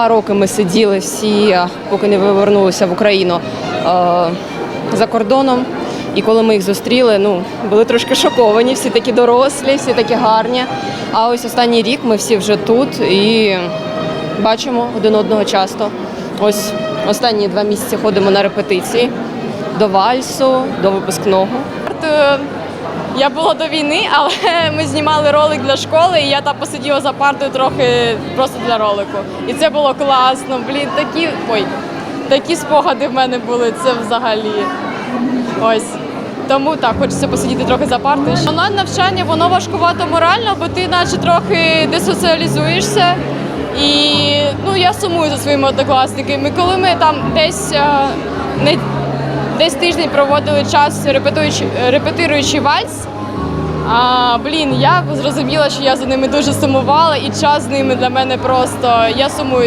Два роки ми сиділи всі, поки не повернулися в Україну е, за кордоном. І коли ми їх зустріли, ну були трошки шоковані, всі такі дорослі, всі такі гарні. А ось останній рік ми всі вже тут і бачимо один одного часто. Ось останні два місяці ходимо на репетиції до вальсу, до випускного. Я була до війни, але ми знімали ролик для школи, і я там посиділа за партою трохи просто для ролику. І це було класно. Блін, такі ой, такі спогади в мене були. Це взагалі. Ось. Тому так, хочеться посидіти трохи за партою. Онлайн навчання воно важкувато морально, бо ти наче трохи десоціалізуєшся. І ну я сумую за своїми однокласниками. Коли ми там десь е, не десь тиждень проводили час репетуючи, репетируючи вальс. А, блін, я зрозуміла, що я за ними дуже сумувала, і час з ними для мене просто я сумую